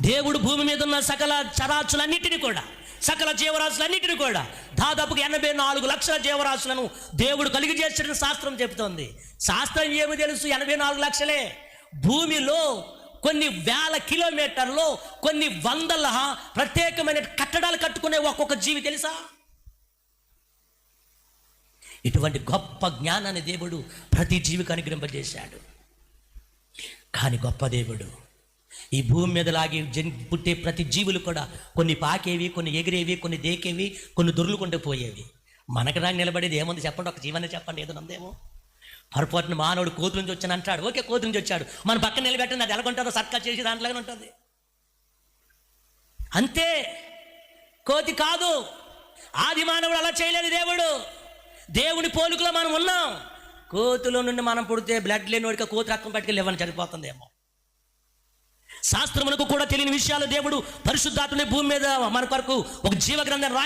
దేవుడు భూమి మీద ఉన్న సకల చరాచులన్నిటిని కూడా సకల జీవరాశులన్నిటిని కూడా దాదాపుగా ఎనభై నాలుగు లక్షల జీవరాశులను దేవుడు కలిగి చేసిన శాస్త్రం చెబుతోంది. శాస్త్రం ఏమి తెలుసు? ఎనభై నాలుగు లక్షలే. భూమిలో కొన్ని వేల కిలోమీటర్లో కొన్ని వందల ప్రత్యేకమైన కట్టడాలు కట్టుకునే ఒక్కొక్క జీవి తెలుసా? ఇటువంటి గొప్ప జ్ఞానాన్ని దేవుడు ప్రతి జీవికి అనుగ్రహింపజేశాడు. కానీ గొప్ప దేవుడు ఈ భూమి మీద లాగి జన్ పుట్టే ప్రతి జీవులు కూడా కొన్ని పాకేవి కొన్ని ఎగిరేవి కొన్ని దేకేవి కొన్ని దొర్లుకుంటూ పోయేవి. మనకు రాని నిలబడేది ఏముంది చెప్పండి ఒక జీవన చెప్పండి ఏదో ఉందేమో పొరపాటున మానవుడు కోతి నుంచి వచ్చాను అంటాడు ఓకే కోతి నుంచి వచ్చాడు. మన పక్కన నిలబెట్టండి అది ఎలాగుంటుందో సర్కా చేసి దాంట్లోనే ఉంటుంది. అంతే. కోతి కాదు. ఆది మానవుడు అలా చేయలేదు దేవుడు. దేవుని పోలికలో మనం ఉన్నాం. కోతులో నుండి మనం పుడితే బ్లడ్ లేని వాడికి కోతి రక్తం పట్టుకెళ్ళి ఇవ్వని చనిపోతుందేమో. శాస్త్రమునకు కూడా తెలియని విషయాలు దేవుడు పరిశుద్ధాత్మని భూమి మీద మన కొరకు ఒక జీవ గ్రంథం